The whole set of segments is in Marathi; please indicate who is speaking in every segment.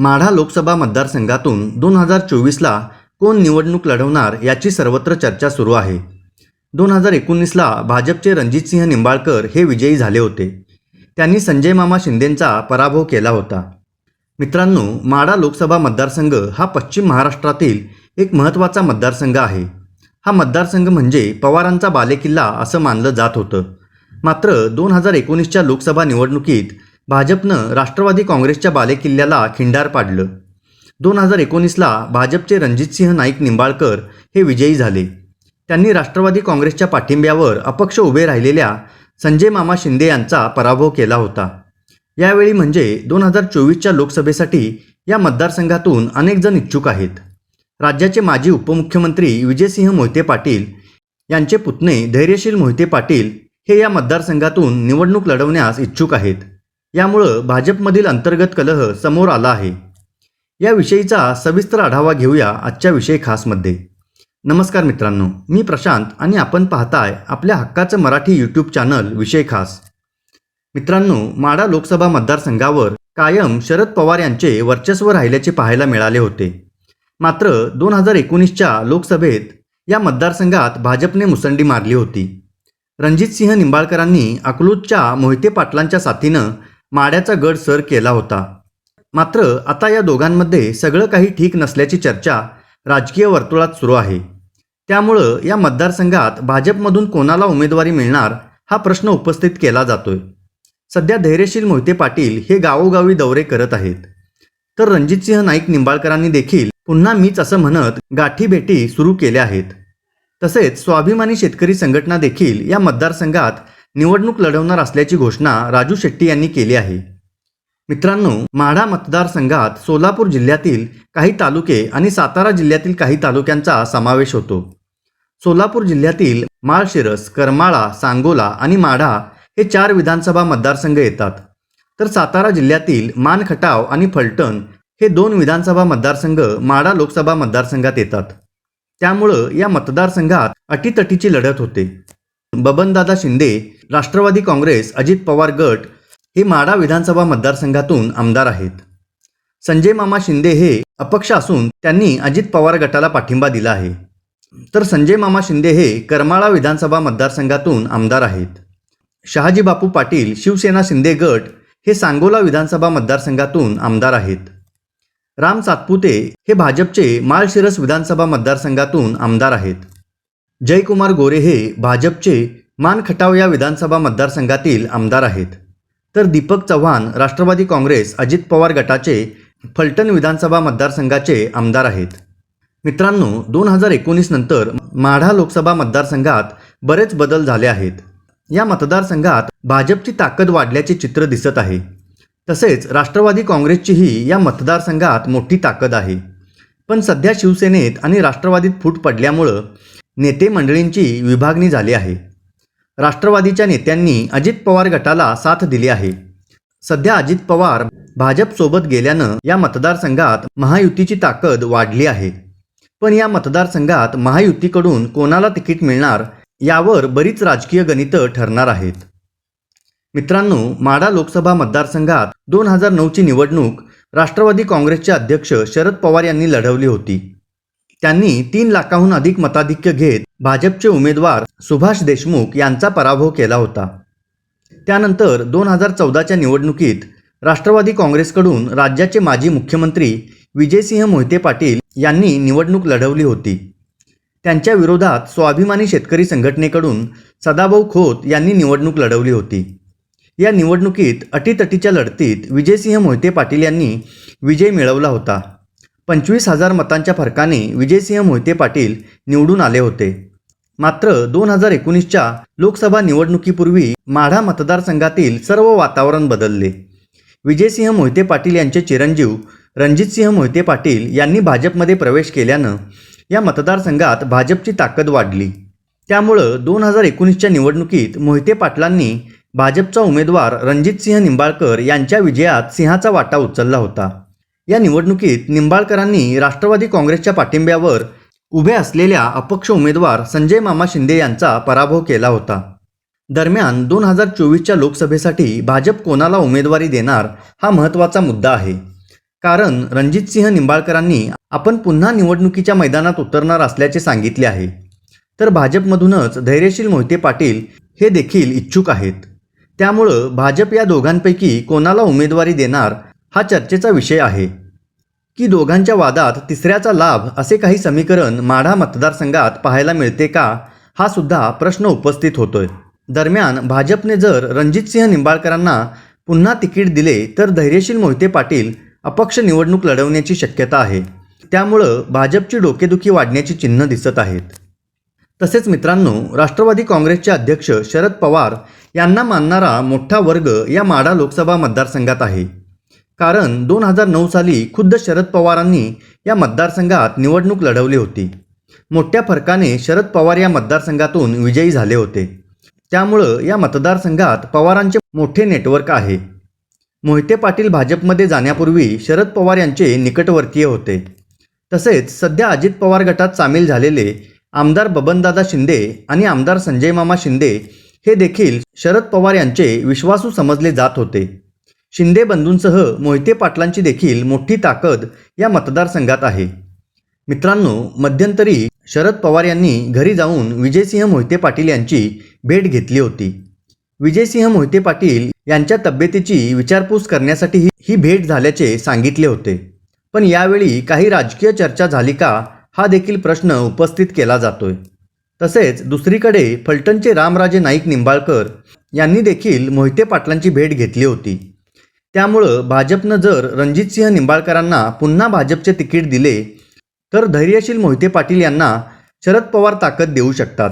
Speaker 1: माढा लोकसभा मतदारसंघातून दोन हजार चोवीसला कोण निवडणूक लढवणार याची सर्वत्र चर्चा सुरू आहे. दोन हजार एकोणीसला भाजपचे रणजितसिंह निंबाळकर हे विजयी झाले होते. त्यांनी संजय मामा शिंदेंचा पराभव केला होता. मित्रांनो माढा लोकसभा मतदारसंघ हा पश्चिम महाराष्ट्रातील एक महत्त्वाचा मतदारसंघ आहे. हा मतदारसंघ म्हणजे पवारांचा बालेकिल्ला असं मानलं जात होतं. मात्र दोन हजार एकोणीसच्या लोकसभा निवडणुकीत भाजपनं राष्ट्रवादी काँग्रेसच्या बालेकिल्ल्याला खिंडार पाडलं. दोन हजार एकोणीसला भाजपचे रणजितसिंह नाईक निंबाळकर हे विजयी झाले. त्यांनी राष्ट्रवादी काँग्रेसच्या पाठिंब्यावर अपक्ष उभे राहिलेल्या संजय मामा शिंदे यांचा पराभव केला होता. यावेळी म्हणजे दोन हजार चोवीसच्या लोकसभेसाठी या मतदारसंघातून अनेक जण इच्छुक आहेत. राज्याचे माजी उपमुख्यमंत्री विजयसिंह मोहिते पाटील यांचे पुतणे धैर्यशील मोहिते पाटील हे या मतदारसंघातून निवडणूक लढवण्यास इच्छुक आहेत. यामुळं भाजपमधील अंतर्गत कलह समोर आला आहे. याविषयीचा सविस्तर आढावा घेऊया आजच्या विषय खासमध्ये. नमस्कार मित्रांनो मी प्रशांत आणि आपण पाहताय आपल्या हक्काचं मराठी यूट्यूब चॅनल विषय खास. मित्रांनो माडा लोकसभा मतदारसंघावर कायम शरद पवार यांचे वर्चस्व राहिल्याचे पाहायला मिळाले होते. मात्र दोन हजार एकोणीसच्या लोकसभेत या मतदारसंघात भाजपने मुसंडी मारली होती. रणजितसिंह निंबाळकरांनी अकलूजच्या मोहिते पाटलांच्या साथीनं माड्याचा गड सर केला होता. मात्र आता या दोघांमध्ये सगळं काही ठीक नसल्याची चर्चा राजकीय वर्तुळात सुरू आहे. त्यामुळं या मतदारसंघात भाजपमधून कोणाला उमेदवारी मिळणार हा प्रश्न उपस्थित केला जातोय. सध्या धैर्यशील मोहिते पाटील हे गावोगावी दौरे करत आहेत. तर रणजितसिंह नाईक निंबाळकरांनी देखील पुन्हा मीच असं म्हणत गाठी भेटी सुरू केल्या आहेत. तसेच स्वाभिमानी शेतकरी संघटना देखील या मतदारसंघात निवडणूक लढवणार असल्याची घोषणा राजू शेट्टी यांनी केली आहे. मित्रांनो माढा मतदारसंघात सोलापूर जिल्ह्यातील काही तालुके आणि सातारा जिल्ह्यातील काही तालुक्यांचा समावेश होतो. सोलापूर जिल्ह्यातील माळशिरस करमाळा सांगोला आणि माढा हे चार विधानसभा मतदारसंघ येतात. तर सातारा जिल्ह्यातील मानखटाव आणि फलटण हे दोन विधानसभा मतदारसंघ माढा लोकसभा मतदारसंघात येतात. त्यामुळं या मतदारसंघात अटीतटीची लढत होते. बबनदादा शिंदे राष्ट्रवादी काँग्रेस अजित पवार गट हे माढा विधानसभा मतदारसंघातून आमदार आहेत. संजय मामा शिंदे हे अपक्ष असून त्यांनी अजित पवार गटाला पाठिंबा दिला आहे. तर संजय मामा शिंदे हे करमाळा विधानसभा मतदारसंघातून आमदार आहेत. शहाजी बापू पाटील शिवसेना शिंदे गट हे सांगोला विधानसभा मतदारसंघातून आमदार आहेत. राम सातपुते हे भाजपचे माळशिरस विधानसभा मतदारसंघातून आमदार आहेत. जयकुमार गोरे हे भाजपचे मानखटाव या विधानसभा मतदारसंघातील आमदार आहेत. तर दीपक चव्हाण राष्ट्रवादी काँग्रेस अजित पवार गटाचे फलटण विधानसभा मतदारसंघाचे आमदार आहेत. मित्रांनो दोन हजार एकोणीस नंतर माढा लोकसभा मतदारसंघात बरेच बदल झाले आहेत. या मतदारसंघात भाजपची ताकद वाढल्याचे चित्र दिसत आहे. तसेच राष्ट्रवादी काँग्रेसचीही या मतदारसंघात मोठी ताकद आहे. पण सध्या शिवसेनेत आणि राष्ट्रवादीत फूट पडल्यामुळं नेते मंडळींची विभागणी झाली आहे. राष्ट्रवादीच्या नेत्यांनी अजित पवार गटाला साथ दिली आहे. सध्या अजित पवार भाजपसोबत गेल्यानं या मतदारसंघात महायुतीची ताकद वाढली आहे. पण या मतदारसंघात महायुतीकडून कोणाला तिकीट मिळणार यावर बरीच राजकीय गणितं ठरणार आहेत. मित्रांनो माडा लोकसभा मतदारसंघात दोन हजार नऊची निवडणूक राष्ट्रवादी काँग्रेसचे अध्यक्ष शरद पवार यांनी लढवली होती. त्यांनी तीन लाखाहून अधिक मताधिक्य घेत भाजपचे उमेदवार सुभाष देशमुख यांचा पराभव केला होता. त्यानंतर दोन हजार चौदाच्या निवडणुकीत राष्ट्रवादी काँग्रेसकडून राज्याचे माजी मुख्यमंत्री विजयसिंह मोहिते पाटील यांनी निवडणूक लढवली होती. त्यांच्या विरोधात स्वाभिमानी शेतकरी संघटनेकडून सदाभाऊ खोत यांनी निवडणूक लढवली होती. या निवडणुकीत अटीतटीच्या लढतीत विजयसिंह मोहिते पाटील यांनी विजय मिळवला होता. पंचवीस हजार मतांच्या फरकाने विजयसिंह मोहिते पाटील निवडून आले होते. मात्र दोन हजार एकोणीसच्या लोकसभा निवडणुकीपूर्वी माढा मतदारसंघातील सर्व वातावरण बदलले. विजयसिंह मोहिते पाटील यांचे चिरंजीव रणजितसिंह मोहिते पाटील यांनी भाजपमध्ये प्रवेश केल्यानं या मतदारसंघात भाजपची ताकद वाढली. त्यामुळं दोन हजार एकोणीसच्या निवडणुकीत मोहिते पाटलांनी भाजपचा उमेदवार रणजितसिंह निंबाळकर यांच्या विजयात सिंहाचा वाटा उचलला होता. या निवडणुकीत निंबाळकरांनी राष्ट्रवादी काँग्रेसच्या पाठिंब्यावर उभे असलेल्या अपक्ष उमेदवार संजय मामा शिंदे यांचा पराभव केला होता. दरम्यान दोन हजार चोवीसच्या लोकसभेसाठी भाजप कोणाला उमेदवारी देणार हा महत्त्वाचा मुद्दा आहे. कारण रणजितसिंह निंबाळकरांनी आपण पुन्हा निवडणुकीच्या मैदानात उतरणार असल्याचे सांगितले आहे. तर भाजपमधूनच धैर्यशील मोहिते पाटील हे देखील इच्छुक आहेत. त्यामुळं भाजप या दोघांपैकी कोणाला उमेदवारी देणार हा चर्चेचा विषय आहे. की दोघांच्या वादात तिसऱ्याचा लाभ असे काही समीकरण माढा मतदारसंघात पाहायला मिळते का हा सुद्धा प्रश्न उपस्थित होतोय. दरम्यान भाजपने जर रणजितसिंह निंबाळकरांना पुन्हा तिकीट दिले तर धैर्यशील मोहिते पाटील अपक्ष निवडणूक लढवण्याची शक्यता आहे. त्यामुळं भाजपची डोकेदुखी वाढण्याची चिन्ह दिसत आहेत. तसेच मित्रांनो राष्ट्रवादी काँग्रेसचे अध्यक्ष शरद पवार यांना मानणारा मोठा वर्ग या माढा लोकसभा मतदारसंघात आहे. कारण दोन हजार नऊ साली खुद्द शरद पवारांनी या मतदारसंघात निवडणूक लढवली होती. मोठ्या फरकाने शरद पवार या मतदारसंघातून विजयी झाले होते. त्यामुळं या मतदारसंघात पवारांचे मोठे नेटवर्क आहे. मोहिते पाटील भाजपमध्ये जाण्यापूर्वी शरद पवार यांचे निकटवर्तीय होते. तसेच सध्या अजित पवार गटात सामील झालेले आमदार बबनदादा शिंदे आणि आमदार संजय मामा शिंदे हे देखील शरद पवार यांचे विश्वासू समजले जात होते. शिंदे बंधूंसह मोहिते पाटलांची देखील मोठी ताकद या मतदारसंघात आहे. मित्रांनो मध्यंतरी शरद पवार यांनी घरी जाऊन विजयसिंह मोहिते पाटील यांची भेट घेतली होती. विजयसिंह मोहिते पाटील यांच्या तब्येतीची विचारपूस करण्यासाठी ही- ही भेट झाल्याचे सांगितले होते. पण यावेळी काही राजकीय चर्चा झाली का हा देखील प्रश्न उपस्थित केला जातोय. तसेच दुसरीकडे फलटणचे रामराजे नाईक निंबाळकर यांनी देखील मोहिते पाटलांची भेट घेतली होती. त्यामुळं भाजपनं जर रणजितसिंह निंबाळकरांना पुन्हा भाजपचे तिकीट दिले तर धैर्यशील मोहिते पाटील यांना शरद पवार ताकद देऊ शकतात.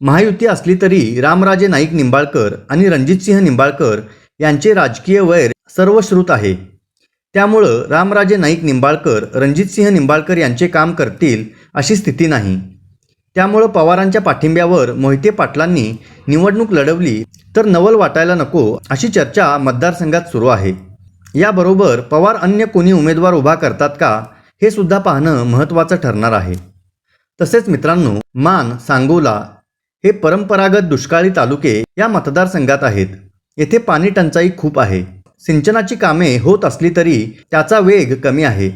Speaker 1: महायुती असली तरी रामराजे नाईक निंबाळकर आणि रणजितसिंह निंबाळकर यांचे राजकीय वैर सर्वश्रुत आहे. त्यामुळं रामराजे नाईक निंबाळकर रणजितसिंह निंबाळकर यांचे काम करतील अशी स्थिती नाही. त्यामुळं पवारांच्या पाठिंब्यावर मोहिते पाटलांनी निवडणूक लढवली तर नवल वाटायला नको अशी चर्चा मतदारसंघात सुरू आहे. याबरोबर पवार अन्य कोणी उमेदवार उभा करतात का हे सुद्धा पाहणं महत्त्वाचं ठरणार आहे. तसेच मित्रांनो मान सांगोला हे परंपरागत दुष्काळी तालुके या मतदारसंघात आहेत. येथे पाणी टंचाई खूप आहे. सिंचनाची कामे होत असली तरी त्याचा वेग कमी आहे.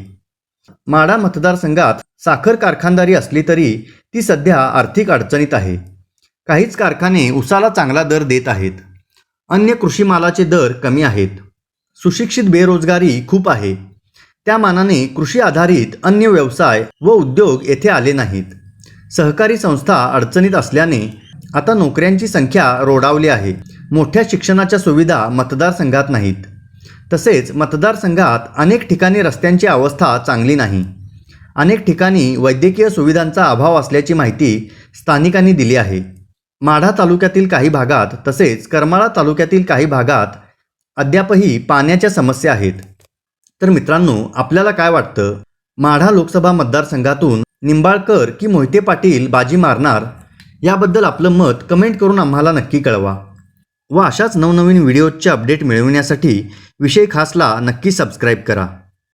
Speaker 1: माडा मतदारसंघात साखर कारखानदारी असली तरी ती सध्या आर्थिक अडचणीत आहे. काहीच कारखाने उसाला चांगला दर देत आहेत. अन्य कृषी मालाचे दर कमी आहेत. सुशिक्षित बेरोजगारी खूप आहे. त्या मानाने कृषी आधारित अन्य व्यवसाय व उद्योग येथे आले नाहीत. सहकारी संस्था अडचणीत असल्याने आता नोकऱ्यांची संख्या रोडावली आहे. मोठ्या शिक्षणाच्या सुविधा मतदारसंघात नाहीत. तसेच मतदारसंघात अनेक ठिकाणी रस्त्यांची अवस्था चांगली नाही. अनेक ठिकाणी वैद्यकीय सुविधांचा अभाव असल्याची माहिती स्थानिकांनी दिली आहे. माढा तालुक्यातील काही भागात तसेच करमाळा तालुक्यातील काही भागात अद्यापही पाण्याच्या समस्या आहेत. तर मित्रांनो आपल्याला काय वाटतं? माढा लोकसभा मतदारसंघातून निंबाळकर की मोहिते पाटील बाजी मारणार? याबद्दल आपलं मत कमेंट करून आम्हाला नक्की कळवा. व अशाच नवनवीन व्हिडिओजचे अपडेट मिळविण्यासाठी विषय खासला नक्की सबस्क्राईब करा.